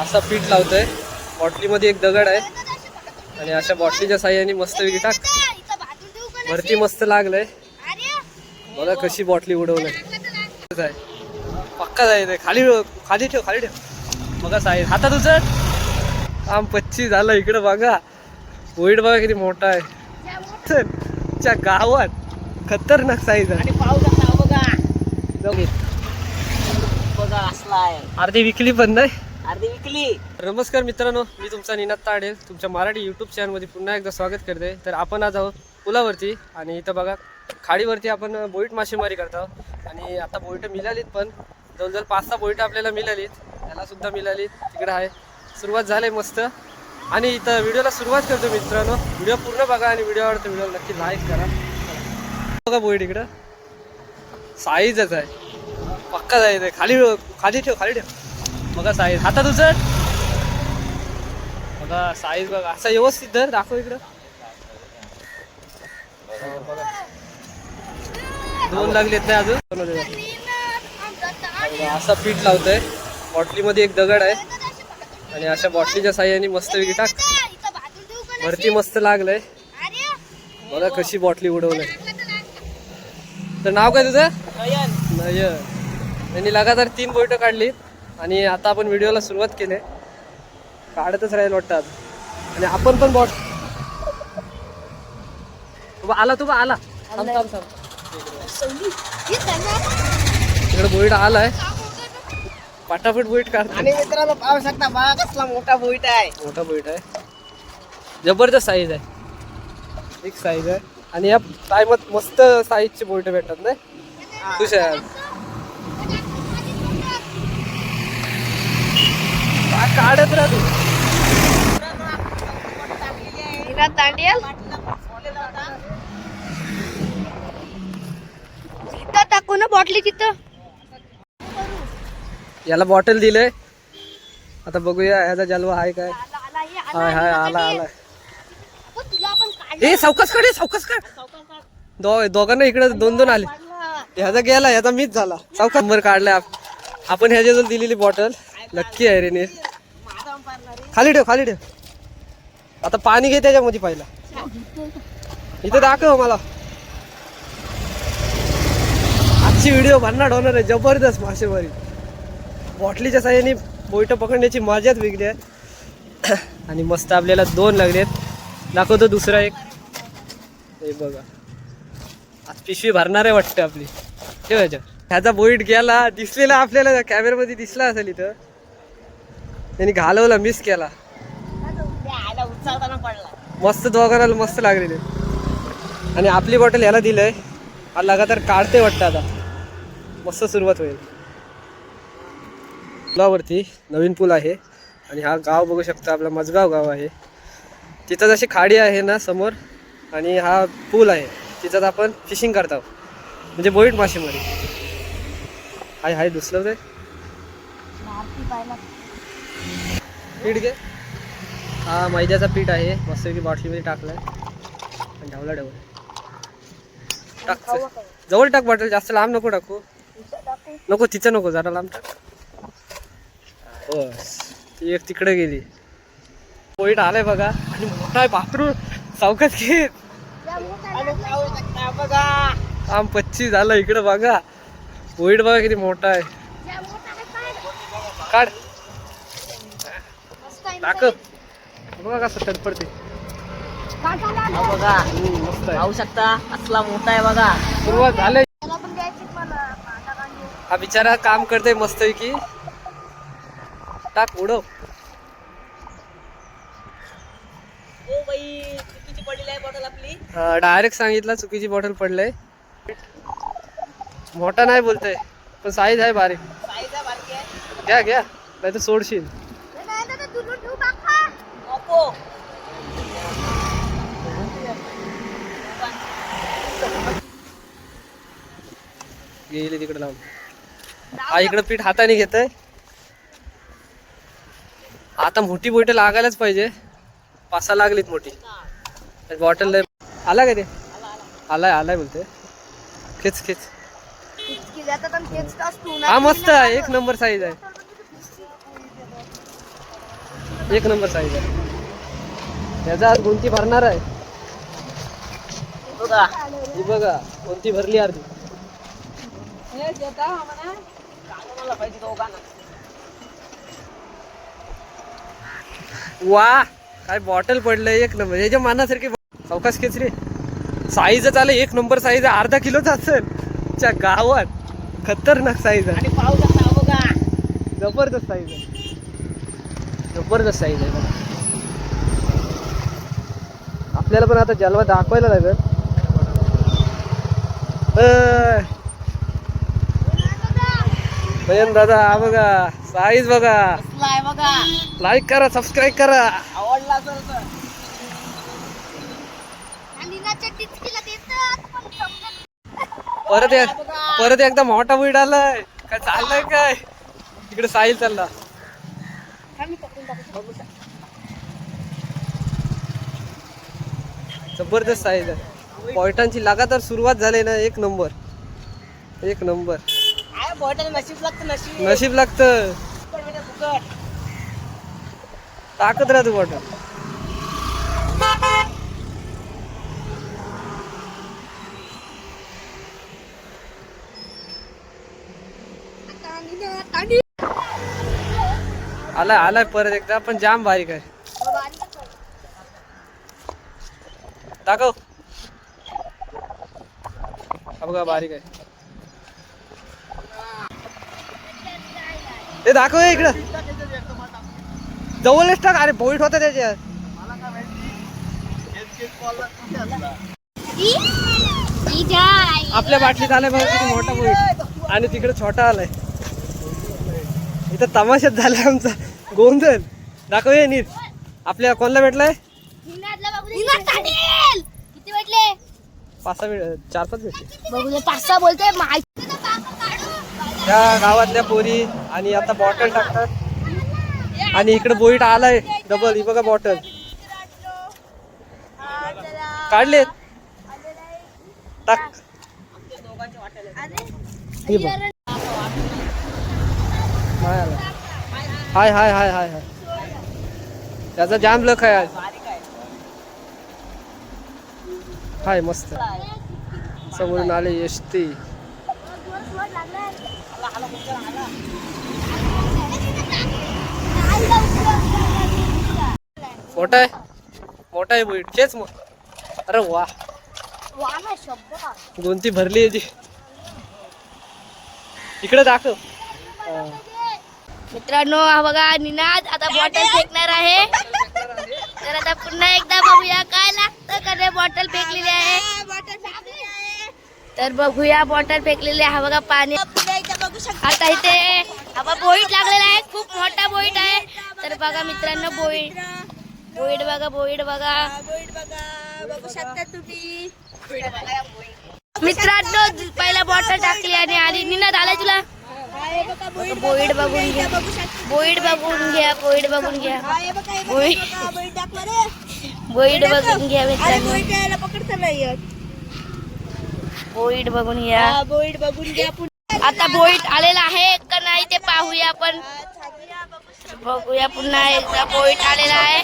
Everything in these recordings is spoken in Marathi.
असा पीठ लावतोय. बॉटलीमध्ये एक दगड आहे. आणि अशा बॉटलीच्या साह्याने मस्त टाक. वरती मस्त लागलंय. बघा कशी बॉटली उडवलंय पक्का जायचंय खाली खाली ठेव खाली ठेव. बघा साईज हातात उचल. आम पच्ची झालं इकडं बघा. होईट बघा किती मोठा आहे. च्या गावात. खतरनाक साईज आहे. बघा असला आहे. अर्धी विकली पण नाही. अर्धी विकली. नमस्कार मित्रांनो मी तुमचा निनाद ताडेल. तुमच्या मराठी यूट्यूब चॅनलमध्ये पुन्हा एकदा स्वागत करते. तर आपण आज आहोत पुलावरती आणि इथं बघा खाडीवरती आपण बोईट मासेमारी करतो आणि आता बोईट मिळालीत पण जवळजवळ पाच सहा बोईट आपल्याला मिळालीत. त्याला सुद्धा मिळालीत. तिकडं आहे. सुरुवात झाली मस्त. आणि इथं व्हिडिओला सुरुवात करतो मित्रांनो. व्हिडिओ पूर्ण बघा आणि व्हिडिओ आवडतो व्हिडिओला नक्की लाईक करा. बघा बोईट इकडं. साईजच आहे. पक्का जायचं खाली खाली ठेव खाली ठेव. बघा साईज हातात उचल. बघा साईज बघा. असा व्यवस्थित धर दाखव इकडं. दोन लागलेत नाही अजून? असा पीठ लावतोय. बॉटलीमध्ये एक दगड आहे. आणि अशा बॉटलीच्या साह्याने मस्त टाक. वरती मस्त लागलंय. बघा कशी बॉटली उडवलंय. तर नाव काय तुझं? नयन. नाही त्यांनी लगातार तीन बोईटं काढली आणि आता आपण व्हिडिओला सुरुवात केली. काढतच राहील वाटतं आज. आणि आपण पण बॉट तुबा आला तुबा आला. थांब थांब थांब. इकडे बोईट आलाय. पटापट बोईट काढतो. आणि मित्रांनो पाहू शकता बघा कसला मोठा बोईट आहे. मोठा बोईट आहे. जबरदस्त साईज आहे. एक साईज आहे. आणि या टायमात मस्त साईजची बोईट भेटतात नाही? खुश काढत राहा तू तिथं टाकू ना बॉटली तिथं. याला बॉटल दिलंय. आता बघूया याचा जलवा आहे काय. हाय हाय आला आला पण काढलं. ए सावकाश काढ ए, सावकाश काढ. दो दोघांना इकडे दोन दोन आले. ह्याचा गेला ह्याचा मीच झाला. सावकाश नंबर काढलाय आप- आपण ह्याच्याजवळ दिलेली बॉटल नक्की आहे रे नीर. खाली ठेव खाली ठेव. आता पाणी घे त्याच्यामध्ये पहिला. इथे दाखव मला. आजची व्हिडिओ भन्नाट होणार आहे जबरदस्त मासेमारी. बॉटलीच्या साह्याने बोईट पकडण्याची मजाच वेगळी आहे. आणि मस्त आपल्याला दोन लागलेत दाखवतो दुसरा एक. हे बघा. आज पिशवी भरणार आहे वाटतं आपली. ठेवायच्या ह्याचा बोईट गेला दिसलेला आपल्याला कॅमेऱ्यामध्ये दिसला असेल इथं. त्यांनी घालवला मिस केला. मस्त दोघांना मस्त लागलेले. आणि आपली बॉटल याला दिलंय. हा लगातार काढते वाटतं आता. मस्त सुरुवात होईल. पुलावरती नवीन पूल आहे. आणि हा गाव बघू शकता आपला मजगाव गाव आहे. तिथं जशी खाडी आहे ना समोर आणि हा पूल आहे. तिथं आपण फिशिंग करतो म्हणजे बोईट मासेमारी. हाय हाय दुसरं ते पीठ घे. हा मैद्याचा पीठ आहे. मस्तपैकी बाटलीमध्ये टाकलाय. आणि ढवला ढवळ टाक. जवळ टाक बॉटल जास्त लांब नको टाकू. नको तिचं नको जरा लांब टाक. बस. ती एक तिकडे गेली. पोईट आलाय बघा. आणि मोठा आहे बापरू चौकात घे. बघा आम पच्ची झालं इकडे बघा. पोईट बघा किती मोठा आहे. काढ. टाक बघा कसं तडपडते हा बघा मस्त आहे पाहू शकता असला मोठा आहे बघा. सुरुवात झाली. हा बिचारा काम करते मस्त की टाक उडव. ओ बाई कितीची पडलेली आहे बॉटल आपली. डायरेक्ट सांगितलं चुकीची बॉटल पडलंय. मोठा नाही बोलतोय पण साईज आहे बारीक साईज आहे बारकी आहे. घ्या घ्या. नाही तर सोडशील हे नाही तर ते दुरून ठेवू टाका. नको. गेली तिकडे लावून. हा इकडं पीठ हाताने घेतय. आता मोठी बोट लागायलाच पाहिजे. पासा लागलीत मोठी. बॉटल आला का ते? आलाय आलाय बोलते खेच खेच. हा मस्त आहे. एक नंबर साईज आहे. एक नंबर साईज आहे. त्याचा आज कोणती भरणार आहे? बघा ही बघा कोणती भरली अर्धी. मला पाहिजे दोघांना. वा काय बॉटल पडलंय एक नंबर याच्या मानासारखी चौकास खेच रे साईजच आलं एक नंबर साईज आहे. अर्धा किलोच असेल. च्या गावात. खतरनाक साईज आहे. आणि बघा जबरदस्त साईज आहे. जबरदस्त साईज आहे बघा. आपल्याला पण आता जलवा दाखवायला लागेल. मयन दादा हा बघा साईज बघा. बघा. लाईक करा सबस्क्राईब करा. आवडला परत परत एकदा मोठा बुईड आलाय. काय चाललंय काय? तिकडे साहिल चालला. जबरदस्त साईज आहे. पॉइंटांची लगातार सुरुवात झाली ना एक नंबर. एक नंबर. नशीब लागतं नशीब. नशीब ताकद राहते बॉटल आलाय आलाय परत एकदा पण जाम बारीक आहे दाखव बघा बारीक आहे. ते दाखव इकडं. जवळच टाक. अरे बोईट होता त्याच्यात आपल्या बाटलीत आलाय बघा किती मोठा बोईट. आणि तिकडे छोटा आलाय. इथं तमाशात झालाय आमचा. गोंधळ. दाखव हे नीट. आपल्या कोणला भेटलाय? भेटले पाच सहा वेळ चार पाच भेटले बघू दे पाच सहा बोलते माहिती त्या गावातल्या पोरी आणि आता बॉटल टाकतात. आणि इकडे बोईट आलाय डबल ही बघा बॉटल काढले टाक. ही बघ. हाय आला. हाय. हाय हाय हाय. हाय त्याचा जाम लख आहे आज बारीक आहे हाय मस्त. समोरून आले एस टी मोठा आहे? मोठा आहे बुईट. तेच मग अरे वा. गुंती भरली आहे ती. इकडे दाखव. मित्रांनो हा बघा निनाद आता बॉटल फेकणार आहे. तर आता पुन्हा एकदा बघूया काय लागतं. का बॉटल फेकलेली आहे? तर बघूया बॉटल फेकलेली आहे. बघा पाणी. आता इथे हा बघा बोईट लागलेला आहे. खूप मोठा बोईट आहे. तर बघा मित्रांनो बोईट बोईट बघा बोईट बघा. मित्रांनो पहिला बॉटल टाकली आणि आली निनाद आलाय तुला. बोईड बघून घ्या बोईड बघून घ्या बोईड बघून घ्या. बोईड. बोईड बघून घ्या मित्रांनो. बोईड बघून घ्या. बोईड बघून घ्या आता बोईड आलेला आहे का नाही ते पाहूया आपण. बघूया पुन्हा एकदा बोईट आलेला आहे.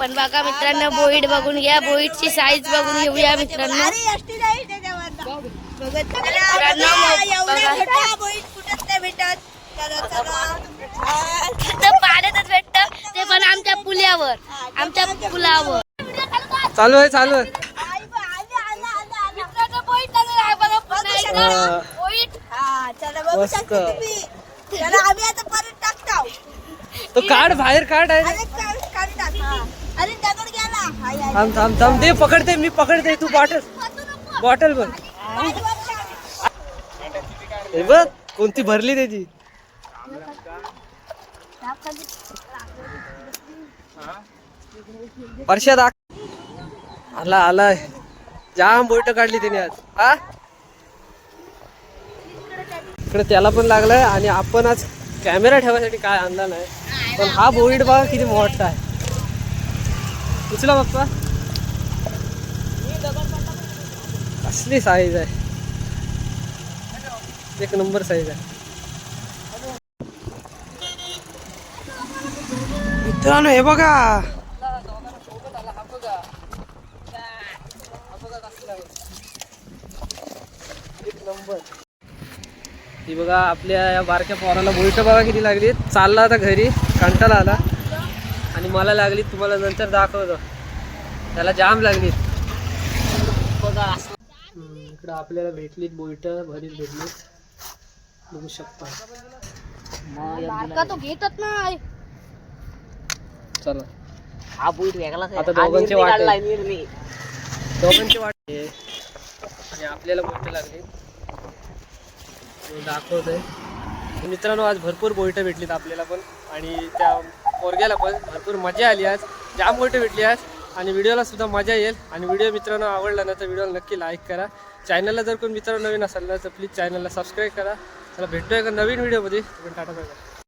पण बघा मित्रांनो बोईड बघून घ्या. बोईडची साईज बघून घेऊया मित्रांनो. मित्रांनो बघा तिथं पाण्यातच भेटत ते पण आमच्या पुलावर आमच्या पुलावर चालू आहे चालू आहे. हा. मस्त. तो काढ बाहेर काढ. आहे थांब थांब थांब. दे पकडते मी पकडते. तू बॉटल बॉटल बघ हे बघ कोणती भरली त्याची. दाख आला आलाय जाम बोट काढली तिने आज. हा? इकडे त्याला पण लागलाय आणि आपण आज कॅमेरा ठेवायसाठी काय आणला नाही. पण हा बोईट बघा किती मोठा आहे. उचला बघता कसली साईज आहे. एक नंबर साईज आहे. मित्रांनो हे बघा. ही बघा आपल्या या बारक्या पोराला बोईट बघा किती लागली. चालला आता घरी कंटाळा आला. आणि मला लागली तुम्हाला नंतर दाखवतो. त्याला जाम लागली. बघा. इकडं आपल्याला भेटलीत बोईट भरीत भेटली. बघू शकता. तो घेतच नाही चला. हा बुईट वेगळाच आहे. आता दोघांचे वाटे. दोघांची वाट. आणि आपल्याला बोईट लागली. दाखवत आहे मित्रांनो आज भरपूर बोईटं भेटलीत आपल्याला पण आणि त्या पोरग्याला पण भरपूर मजा आली आज. जाम बोईटं भेटली आज आणि व्हिडिओला सुद्धा मजा येईल. आणि व्हिडिओ मित्रांनो आवडला ना तर व्हिडिओला नक्की लाईक करा. चॅनलला जर कोण मित्रांनो नवीन असाल ना तर प्लीज चॅनलला सबस्क्राईब करा. चला भेटतोय का नवीन व्हिडिओमध्ये. Tata bye.